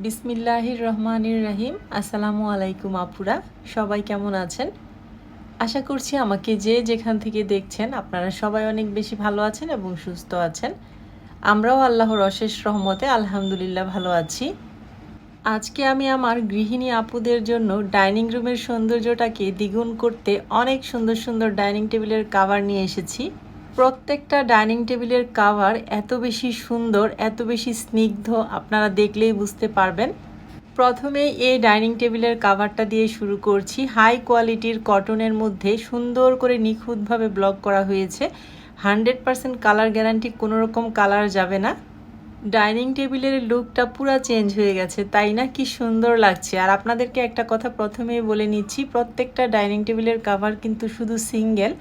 বিসমিল্লাহির রহমানির রাহিম। আসসালামু আলাইকুম আপুরা, সবাই কেমন আছেন? আশা করছি আমাকে যে যেখান থেকে দেখছেন, আপনারা সবাই অনেক বেশি ভালো আছেন এবং সুস্থ আছেন। আমরাও আল্লাহর অশেষ রহমতে আলহামদুলিল্লাহ ভালো আছি। আজকে আমি আমার গৃহিণী আপুদের জন্য ডাইনিং রুমের সৌন্দর্যটাকে দ্বিগুণ করতে অনেক সুন্দর সুন্দর ডাইনিং টেবিলের কাভার নিয়ে এসেছি। প্রত্যেকটা ডাইনিং টেবিলের কাভার এত বেশি সুন্দর, এত বেশি স্নিগ্ধ, আপনারা দেখলেই বুঝতে পারবেন। প্রথমে এই ডাইনিং টেবিলের কাভারটা দিয়ে শুরু করছি। হাই কোয়ালিটির কটনের মধ্যে সুন্দর করে নিখুঁতভাবে ব্লক করা হয়েছে। হান্ড্রেড পারসেন্ট কালার গ্যারান্টি কোনো রকম কালার যাবে না। ডাইনিং টেবিলের লুকটা পুরো চেঞ্জ হয়ে গেছে, তাই না? কি সুন্দর লাগছে। আর আপনাদেরকে একটা কথা প্রথমেই বলে নিচ্ছি, প্রত্যেকটা ডাইনিং টেবিলের কাভার কিন্তু শুধু সিঙ্গেল।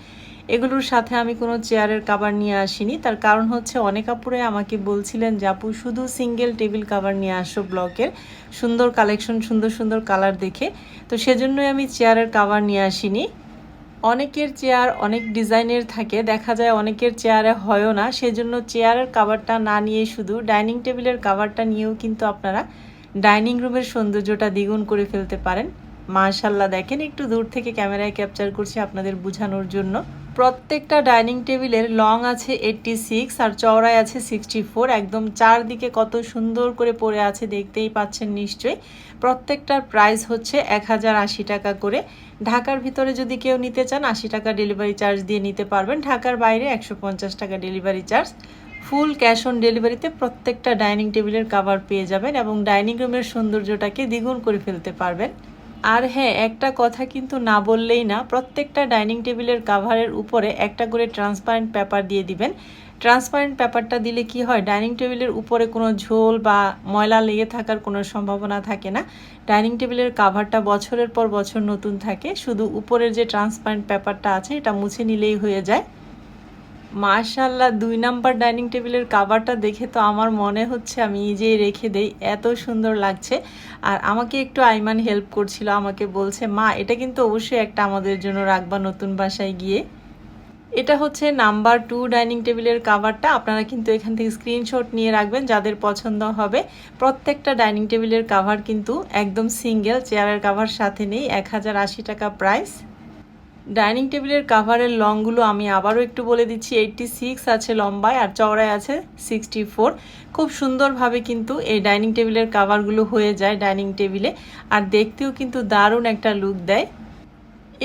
এগুলোর সাথে আমি কোনো চেয়ারের কাভার নিয়ে আসিনি। তার কারণ হচ্ছে অনেক আপুরে আমাকে বলছিলেন যে, আপু, শুধু সিঙ্গেল টেবিল কাভার নিয়ে আসো ব্লকের। সুন্দর কালেকশন সুন্দর সুন্দর কালার দেখে। তো সেজন্যই আমি চেয়ারের কাভার নিয়ে আসিনি। অনেকের চেয়ার অনেক ডিজাইনের থাকে, দেখা যায় অনেকের চেয়ারে হয়ও না। সেজন্য চেয়ারের কাভারটা না নিয়ে শুধু ডাইনিং টেবিলের কাভারটা নিয়েও কিন্তু আপনারা ডাইনিং রুমের সৌন্দর্যটা দ্বিগুণ করে ফেলতে পারেন। মাশাল্লাহ দেখেন একটু দূর থেকে ক্যামেরায় ক্যাপচার করছি আপনাদের বোঝানোর জন্য। প্রত্যেকটা ডাইনিং টেবিলের লং আছে এইটটি সিক্স আর চওড়ায় আছে সিক্সটি ফোর একদম চারদিকে কত সুন্দর করে পড়ে আছে, দেখতেই পাচ্ছেন নিশ্চয়ই। প্রত্যেকটার প্রাইস হচ্ছে এক হাজার আশি টাকা করে। ঢাকার ভিতরে যদি কেউ নিতে চান, আশি টাকা ডেলিভারি চার্জ দিয়ে নিতে পারবেন। ঢাকার বাইরে একশো পঞ্চাশ টাকা delivery charge full cash on ডেলিভারিতে প্রত্যেকটা ডাইনিং টেবিলের কাভার পেয়ে যাবেন এবং ডাইনিং রুমের সৌন্দর্যটাকে দ্বিগুণ করে ফেলতে পারবেন। আর হ্যাঁ একটা কথা কিন্তু না বললেই না, প্রত্যেকটা ডাইনিং টেবিলের কাভারের উপরে একটা করে ট্রান্সপারেন্ট পেপার দিয়ে দিবেন। ট্রান্সপারেন্ট পেপারটা দিলে কি হয়, ডাইনিং টেবিলের উপরে কোনো ঝোল বা ময়লা লেগে থাকার কোনো সম্ভাবনা থাকে না। ডাইনিং টেবিলের কাভারটা বছরের পর বছর নতুন থাকে, শুধু উপরের যে ট্রান্সপারেন্ট পেপারটা আছে, এটা মুছে নিলেই হয়ে যায়। মাশাল্লাহ দুই নাম্বার ডাইনিং টেবিলের কাভারটা দেখে তো আমার মনে হচ্ছে আমি নিজেই রেখে দেই। এত সুন্দর লাগছে। আর আমাকে একটু আইমান হেল্প করছিল, আমাকে বলছে, মা, এটা কিন্তু অবশ্যই একটা আমাদের জন্য রাখবা নতুন বাসায় গিয়ে। এটা হচ্ছে নাম্বার টু ডাইনিং টেবিলের কাভারটা আপনারা কিন্তু এখান থেকে স্ক্রিনশট নিয়ে রাখবেন, যাদের পছন্দ হবে। প্রত্যেকটা ডাইনিং টেবিলের কাভার কিন্তু একদম সিঙ্গেল চেয়ারের কাভার সাথে নেই, এক হাজার আশি টাকা প্রাইস ডাইনিং টেবিলের কাভারের লংগুলো আমি আবারও একটু বলে দিচ্ছি এইটটি সিক্স আছে লম্বায় আর চওড়ায় আছে সিক্সটি ফোর খুব সুন্দরভাবে কিন্তু এই ডাইনিং টেবিলের কাভারগুলো হয়ে যায় ডাইনিং টেবিলে আর দেখতেও কিন্তু দারুণ একটা লুক দেয়।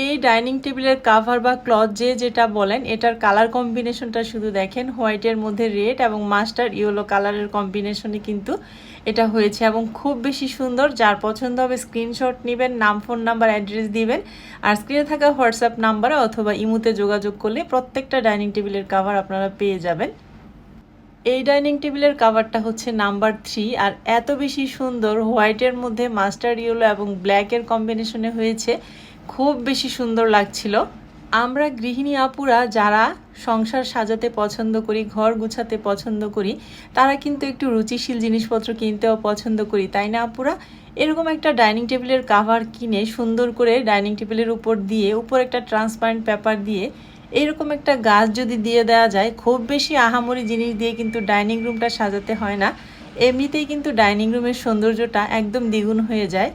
এই ডাইনিং টেবিলের কাভার বা ক্লথ যে যেটা বলেন, এটার কালার কম্বিনেশনটা শুধু দেখেন, হোয়াইটের মধ্যে রেড এবং মাস্টার ইয়েলো কালারের কম্বিনেশনে কিন্তু এটা হয়েছে এবং খুব বেশি সুন্দর। যার পছন্দ হবে স্ক্রিনশট নেবেন, নাম ফোন নাম্বার অ্যাড্রেস দিবেন। আর স্ক্রিনে থাকা হোয়াটসঅ্যাপ নাম্বারে অথবা ইমুতে যোগাযোগ করলে প্রত্যেকটা ডাইনিং টেবিলের কাভার আপনারা পেয়ে যাবেন। এই ডাইনিং টেবিলের কাভারটা হচ্ছে নাম্বার থ্রি আর এত বেশি সুন্দর হোয়াইটের মধ্যে মাস্টার ইয়েলো এবং ব্ল্যাকের কম্বিনেশনে হয়েছে। খুব বেশি সুন্দর লাগছিল। আমরা গৃহিণী আপুরা যারা সংসার সাজাতে পছন্দ করি, ঘর গুছাতে পছন্দ করি, তারা কিন্তু একটু রুচিশীল জিনিসপত্র কিনতেও পছন্দ করি, তাই না আপুরা? এরকম একটা ডাইনিং টেবিলের কাভার কিনে সুন্দর করে ডাইনিং টেবিলের উপর দিয়ে, উপর একটা ট্রান্সপারেন্ট পেপার দিয়ে, এরকম একটা গাছ যদি দিয়ে দেওয়া যায়, খুব বেশি আহামরি জিনিস দিয়ে কিন্তু ডাইনিং রুমটা সাজাতে হয় না। এমনিতেই কিন্তু ডাইনিং রুমের সৌন্দর্যটা একদম দ্বিগুণ হয়ে যায়।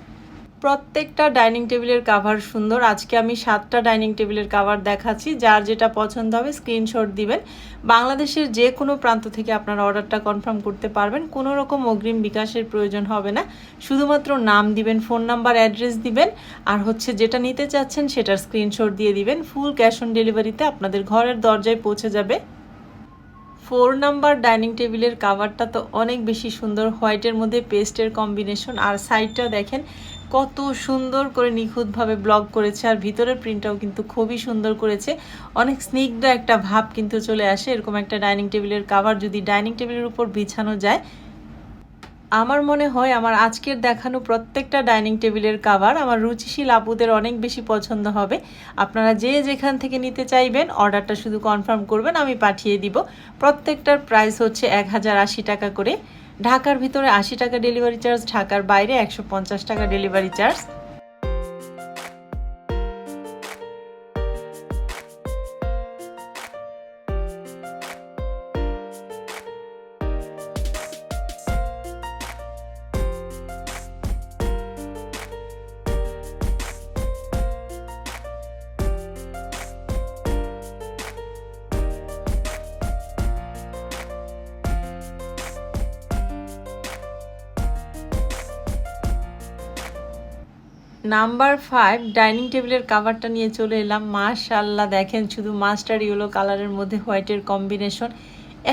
প্রত্যেকটা ডাইনিং টেবিলের কাভার সুন্দর। আজকে আমি সাতটা ডাইনিং টেবিলের কাভার দেখাচ্ছি। যার যেটা পছন্দ হবে স্ক্রিনশট দিবেন। বাংলাদেশের যে কোনো প্রান্ত থেকে আপনারা অর্ডারটা কনফার্ম করতে পারবেন। কোনো রকম অগ্রিম বিকাশের প্রয়োজন হবে না। শুধুমাত্র নাম দিবেন ফোন নাম্বার অ্যাড্রেস দিবেন। আর হচ্ছে যেটা নিতে চাচ্ছেন সেটার স্ক্রিনশট দিয়ে দিবেন। ফুল ক্যাশ অন ডেলিভারিতে আপনাদের ঘরের দরজায় পৌঁছে যাবে। ফোর নাম্বার ডাইনিং টেবিলের কাভারটা তো অনেক বেশি সুন্দর। হোয়াইটের মধ্যে পেস্টের কম্বিনেশন আর সাইডটা দেখেন কত সুন্দর করে নিখুঁতভাবে ব্লগ করেছে আর ভিতরের প্রিন্টটাও কিন্তু খুবই সুন্দর করেছে। অনেক স্নিগ্ধ একটা ভাব কিন্তু চলে আসে, এরকম একটা ডাইনিং টেবিলের কাভার যদি ডাইনিং টেবিলের উপর বিছানো যায়। আমার মনে হয় আমার আজকের দেখানো প্রত্যেকটা ডাইনিং টেবিলের কাভার আমার রুচিশীল আপুদের অনেক বেশি পছন্দ হবে। আপনারা যে যেখান থেকে নিতে চাইবেন অর্ডারটা শুধু কনফার্ম করবেন, আমি পাঠিয়ে দিব। প্রত্যেকটার প্রাইস হচ্ছে এক হাজার আশি টাকা করে। ঢাকার ভিতরে আশি টাকা ডেলিভারি চার্জ ঢাকার বাইরে একশো পঞ্চাশ টাকা delivery charge number five dining টেবিলের কাভারটা নিয়ে চলে এলাম। মাশাল্লাহ দেখেন শুধু মাস্টার ইয়েলো কালারের মধ্যে হোয়াইটের কম্বিনেশন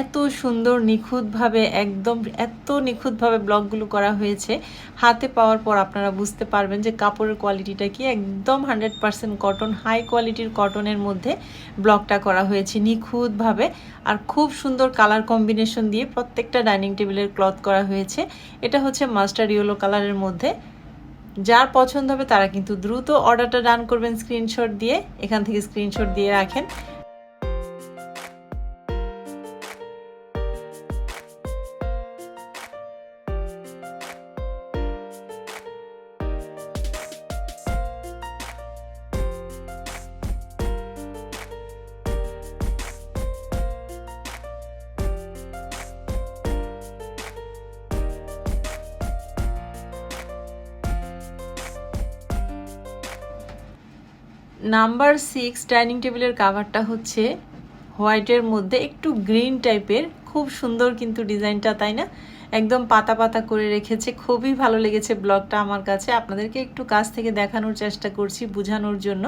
এত সুন্দর, নিখুঁতভাবে, একদম এত নিখুঁতভাবে ব্লকগুলো করা হয়েছে। হাতে পাওয়ার পর আপনারা বুঝতে পারবেন যে কাপড়ের কোয়ালিটিটা কি। একদম হান্ড্রেড পারসেন্ট কটন হাই কোয়ালিটির কটনের মধ্যে ব্লকটা করা হয়েছে নিখুঁতভাবে। আর খুব সুন্দর কালার কম্বিনেশন দিয়ে প্রত্যেকটা ডাইনিং টেবিলের ক্লথ করা হয়েছে। এটা হচ্ছে মাস্টার ইয়েলো কালারের মধ্যে। যার পছন্দ হবে তারা কিন্তু দ্রুত অর্ডারটা ডান করবেন স্ক্রিনশট দিয়ে। এখান থেকে স্ক্রিনশট দিয়ে রাখেন। নাম্বার সিক্স ডাইনিং টেবিলের কাভারটা হচ্ছে হোয়াইটের মধ্যে একটু গ্রিন টাইপের, খুব সুন্দর কিন্তু ডিজাইনটা, তাই না? একদম পাতা পাতা করে রেখেছে। খুবই ভালো লেগেছে ব্লগটা আমার কাছে। আপনাদেরকে একটু কাছ থেকে দেখানোর চেষ্টা করছি বোঝানোর জন্য।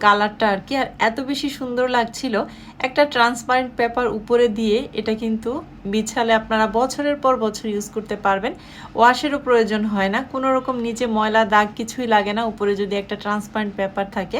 কালারটা আর কি। আর এত বেশি সুন্দর লাগছিল। একটা ট্রান্সপারেন্ট পেপার উপরে দিয়ে এটা কিন্তু বিছালে আপনারা বছরের পর বছর ইউজ করতে পারবেন। ওয়াশেরও প্রয়োজন হয় না। কোনো রকম নিচে ময়লা দাগ কিছুই লাগে না। উপরে যদি একটা ট্রান্সপারেন্ট পেপার থাকে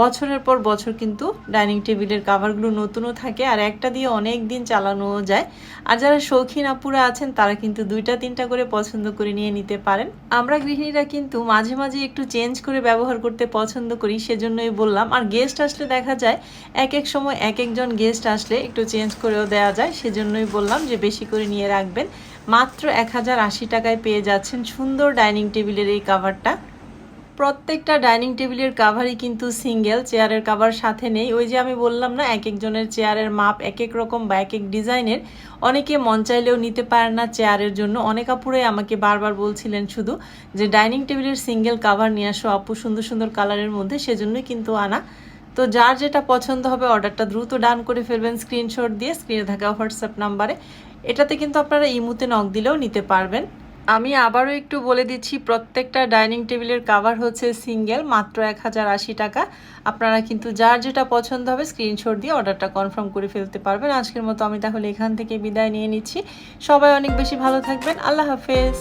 বছরের পর বছর কিন্তু ডাইনিং টেবিলের কাভারগুলো নতুনও থাকে আর একটা দিয়ে অনেক দিন চালানোও যায়। আর যারা শৌখিন আপুরা আছেন, তারা কিন্তু দুইটা, তিনটা করে পছন্দ করে নিয়ে নিতে পারেন। আমরা গৃহিণীরা কিন্তু মাঝে মাঝে একটু চেঞ্জ করে ব্যবহার করতে পছন্দ করি, সেজন্যই বললাম। আর গেস্ট আসলে দেখা যায়, এক এক সময় এক একজন গেস্ট আসলে একটু চেঞ্জ করেও দেওয়া যায়, সেজন্যই বললাম যে বেশি করে নিয়ে রাখবেন। মাত্র এক হাজার আশি টাকায় পেয়ে যাচ্ছেন সুন্দর ডাইনিং টেবিলের এই কাভারটা প্রত্যেকটা ডাইনিং টেবিলের কাভারই কিন্তু সিঙ্গেল চেয়ারের কাভার সাথে নেই। ওই যে আমি বললাম না, এক একজনের চেয়ারের মাপ এক এক রকম বা এক এক ডিজাইনের। অনেকে মন চাইলেও নিতে পারেন না চেয়ারের জন্য। অনেক আপুরাই আমাকে বারবার বলছিলেন শুধু যে, ডাইনিং টেবিলের সিঙ্গেল কাভার নিয়ে আসো আপু, সুন্দর সুন্দর কালারের মধ্যে, সেজন্যই কিন্তু আনা। তো যার যেটা পছন্দ হবে অর্ডারটা দ্রুত ডান করে ফেলবেন স্ক্রিনশট দিয়ে। স্ক্রিনে থাকা হোয়াটসঅ্যাপ নাম্বারে এটাতে কিন্তু আপনারা ইমুতে নক দিলেও নিতে পারবেন। আমি আবারও একটু বলে দিচ্ছি, প্রত্যেকটা ডাইনিং টেবিলের কাভার হচ্ছে সিঙ্গেল মাত্র এক হাজার আশি টাকা। আপনারা কিন্তু যার যেটা পছন্দ হবে স্ক্রিনশট দিয়ে অর্ডারটা কনফার্ম করে ফেলতে পারবেন। আজকের মতো আমি তাহলে এখান থেকে বিদায় নিয়ে নিচ্ছি। সবাই অনেক বেশি ভালো থাকবেন। আল্লাহ হাফেজ।